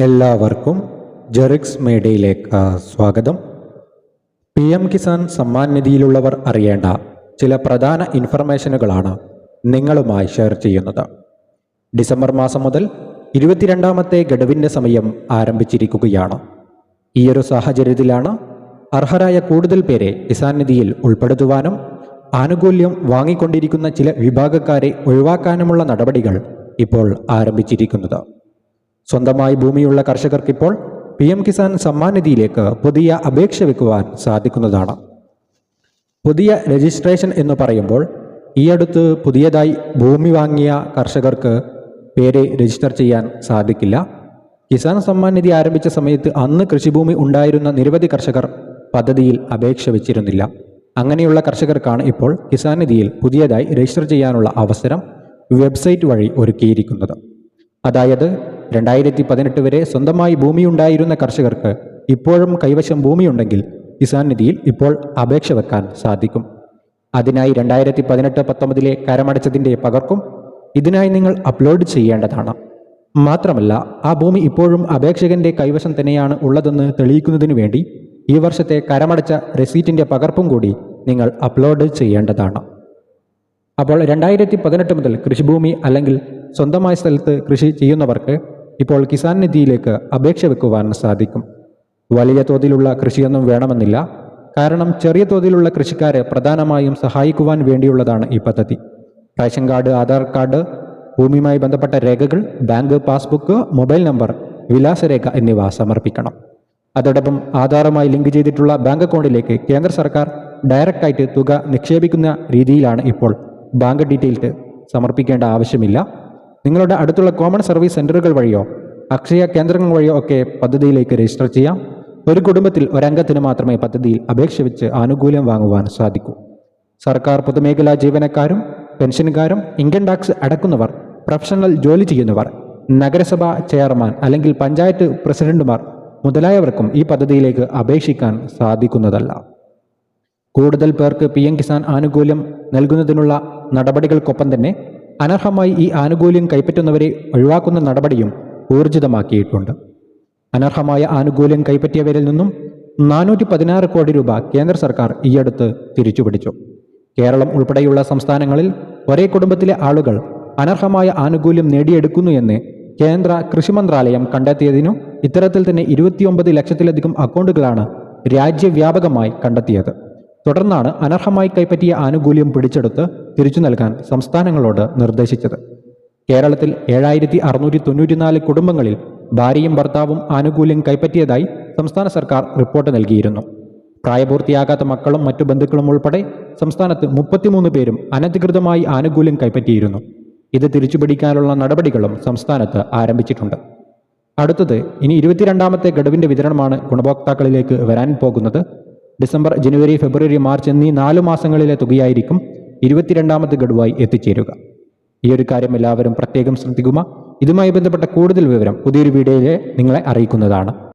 എല്ലാവർക്കും ജെറിക്സ് മേഡയിലേക്ക് സ്വാഗതം. പി എം കിസാൻ സമ്മാൻ നിധിയിലുള്ളവർ അറിയേണ്ട ചില പ്രധാന ഇൻഫർമേഷനുകളാണ് നിങ്ങളുമായി ഷെയർ ചെയ്യുന്നത്. ഡിസംബർ മാസം മുതൽ ഇരുപത്തിരണ്ടാമത്തെ ഗഡുവിന്റെ സമയം ആരംഭിച്ചിരിക്കുകയാണ്. ഈയൊരു സാഹചര്യത്തിലാണ് അർഹരായ കൂടുതൽ പേരെ കിസാൻ നിധിയിൽ ഉൾപ്പെടുത്തുവാനും ആനുകൂല്യം വാങ്ങിക്കൊണ്ടിരിക്കുന്ന ചില വിഭാഗക്കാരെ ഒഴിവാക്കാനുമുള്ള നടപടികൾ ഇപ്പോൾ ആരംഭിച്ചിരിക്കുന്നത്. സ്വന്തമായി ഭൂമിയുള്ള കർഷകർക്കിപ്പോൾ പി എം കിസാൻ സമ്മാൻ നിധിയിലേക്ക് പുതിയ അപേക്ഷ വെക്കുവാൻ സാധിക്കുന്നതാണ്. പുതിയ രജിസ്ട്രേഷൻ എന്ന് പറയുമ്പോൾ ഈ അടുത്ത് പുതിയതായി ഭൂമി വാങ്ങിയ കർഷകർക്ക് പേര് രജിസ്റ്റർ ചെയ്യാൻ സാധിക്കില്ല. കിസാൻ സമ്മാൻ നിധി ആരംഭിച്ച സമയത്ത് അന്ന് കൃഷിഭൂമി ഉണ്ടായിരുന്ന നിരവധി കർഷകർ പദ്ധതിയിൽ അപേക്ഷ വെച്ചിരുന്നില്ല. അങ്ങനെയുള്ള കർഷകർക്കാണ് ഇപ്പോൾ കിസാൻ നിധിയിൽ പുതിയതായി രജിസ്റ്റർ ചെയ്യാനുള്ള അവസരം വെബ്സൈറ്റ് വഴി ഒരുക്കിയിരിക്കുന്നത്. അതായത് രണ്ടായിരത്തി പതിനെട്ട് വരെ സ്വന്തമായി ഭൂമിയുണ്ടായിരുന്ന കർഷകർക്ക് ഇപ്പോഴും കൈവശം ഭൂമിയുണ്ടെങ്കിൽ കിസാൻ നിധിയിൽ ഇപ്പോൾ അപേക്ഷ വെക്കാൻ സാധിക്കും. അതിനായി രണ്ടായിരത്തി പതിനെട്ട് പത്തൊമ്പതിലെ കരമടച്ചതിന്റെ പകർക്കും ഇതിനായി നിങ്ങൾ അപ്ലോഡ് ചെയ്യേണ്ടതാണ്. മാത്രമല്ല ആ ഭൂമി ഇപ്പോഴും അപേക്ഷകന്റെ കൈവശം തന്നെയാണ് ഉള്ളതെന്ന് തെളിയിക്കുന്നതിനു വേണ്ടി ഈ വർഷത്തെ കരമടച്ച റെസീറ്റിന്റെ പകർപ്പും കൂടി നിങ്ങൾ അപ്ലോഡ് ചെയ്യേണ്ടതാണ്. അപ്പോൾ രണ്ടായിരത്തി പതിനെട്ട് മുതൽ കൃഷിഭൂമി അല്ലെങ്കിൽ സ്വന്തമായ സ്ഥലത്ത് കൃഷി ചെയ്യുന്നവർക്ക് ഇപ്പോൾ കിസാൻ നിധിയിലേക്ക് അപേക്ഷ വെക്കുവാൻ സാധിക്കും. വലിയ തോതിലുള്ള കൃഷിയൊന്നും വേണമെന്നില്ല. കാരണം ചെറിയ തോതിലുള്ള കൃഷിക്കാരെ പ്രധാനമായും സഹായിക്കുവാൻ വേണ്ടിയുള്ളതാണ് ഈ പദ്ധതി. റേഷൻ കാർഡ് ആധാർ കാർഡ് ഭൂമിയുമായി ബന്ധപ്പെട്ട രേഖകൾ ബാങ്ക് പാസ്ബുക്ക് മൊബൈൽ നമ്പർ വിലാസരേഖ എന്നിവ സമർപ്പിക്കണം. അതോടൊപ്പം ആധാറുമായി ലിങ്ക് ചെയ്തിട്ടുള്ള ബാങ്ക് അക്കൗണ്ടിലേക്ക് കേന്ദ്ര സർക്കാർ ഡയറക്റ്റായിട്ട് തുക നിക്ഷേപിക്കുന്ന രീതിയിലാണ് ഇപ്പോൾ ബാങ്ക് ഡീറ്റെയിൽസ് സമർപ്പിക്കേണ്ട ആവശ്യമില്ല. നിങ്ങളുടെ അടുത്തുള്ള കോമൺ സർവീസ് സെന്ററുകൾ വഴിയോ അക്ഷയ കേന്ദ്രങ്ങൾ വഴിയോ ഒക്കെ പദ്ധതിയിലേക്ക് രജിസ്റ്റർ ചെയ്യാം. ഒരു കുടുംബത്തിൽ ഒരംഗത്തിന് മാത്രമേ പദ്ധതിയിൽ അപേക്ഷ വെച്ച് ആനുകൂല്യം വാങ്ങുവാൻ സാധിക്കൂ. സർക്കാർ പൊതുമേഖലാ ജീവനക്കാരും പെൻഷൻകാരും ഇൻകം ടാക്സ് അടക്കുന്നവർ പ്രൊഫഷണൽ ജോലി ചെയ്യുന്നവർ നഗരസഭാ ചെയർമാൻ അല്ലെങ്കിൽ പഞ്ചായത്ത് പ്രസിഡന്റുമാർ മുതലായവർക്കും ഈ പദ്ധതിയിലേക്ക് അപേക്ഷിക്കാൻ സാധിക്കുന്നതല്ല. കൂടുതൽ പേർക്ക് പി എം കിസാൻ ആനുകൂല്യം നൽകുന്നതിനുള്ള നടപടികൾക്കൊപ്പം തന്നെ അനർഹമായി ഈ ആനുകൂല്യം കൈപ്പറ്റുന്നവരെ ഒഴിവാക്കുന്ന നടപടിയും ഊർജിതമാക്കിയിട്ടുണ്ട്. അനർഹമായ ആനുകൂല്യം കൈപ്പറ്റിയവരിൽ നിന്നും നാനൂറ്റി പതിനാറ് കോടി രൂപ കേന്ദ്ര സർക്കാർ ഈയടുത്ത് തിരിച്ചുപിടിച്ചു. കേരളം ഉൾപ്പെടെയുള്ള സംസ്ഥാനങ്ങളിൽ ഒരേ കുടുംബത്തിലെ ആളുകൾ അനർഹമായ ആനുകൂല്യം നേടിയെടുക്കുന്നു എന്ന് കേന്ദ്ര കൃഷി മന്ത്രാലയം കണ്ടെത്തിയതിനു ഇത്തരത്തിൽ തന്നെ ഇരുപത്തിയൊമ്പത് ലക്ഷത്തിലധികം അക്കൗണ്ടുകളാണ് രാജ്യവ്യാപകമായി കണ്ടെത്തിയത്. തുടർന്നാണ് അനർഹമായി കൈപ്പറ്റിയ ആനുകൂല്യം പിടിച്ചെടുത്ത് തിരിച്ചു നൽകാൻ സംസ്ഥാനങ്ങളോട് നിർദ്ദേശിച്ചത്. കേരളത്തിൽ ഏഴായിരത്തി അറുന്നൂറ്റി തൊണ്ണൂറ്റിനാല് കുടുംബങ്ങളിൽ ഭാര്യയും ഭർത്താവും ആനുകൂല്യം കൈപ്പറ്റിയതായി സംസ്ഥാന സർക്കാർ റിപ്പോർട്ട് നൽകിയിരുന്നു. പ്രായപൂർത്തിയാകാത്ത മക്കളും മറ്റു ബന്ധുക്കളും ഉൾപ്പെടെ സംസ്ഥാനത്ത് മുപ്പത്തിമൂന്ന് പേരും അനധികൃതമായി ആനുകൂല്യം കൈപ്പറ്റിയിരുന്നു. ഇത് തിരിച്ചുപിടിക്കാനുള്ള നടപടികളും സംസ്ഥാനത്ത് ആരംഭിച്ചിട്ടുണ്ട്. അടുത്തത് ഇനി ഇരുപത്തിരണ്ടാമത്തെ ഗഡുവിന്റെ വിതരണമാണ് ഗുണഭോക്താക്കളിലേക്ക് വരാൻ പോകുന്നത്. ഡിസംബർ ജനുവരി ഫെബ്രുവരി മാർച്ച് എന്നീ നാലു മാസങ്ങളിലെ തുകയായിരിക്കും ഇരുപത്തിരണ്ടാമത് ഗഡുവായി എത്തിച്ചേരുക. ഈ ഒരു കാര്യം എല്ലാവരും പ്രത്യേകം ശ്രദ്ധിക്കുക. ഇതുമായി ബന്ധപ്പെട്ട കൂടുതൽ വിവരം പുതിയൊരു വീഡിയോയിലെ നിങ്ങളെ അറിയിക്കുന്നതാണ്.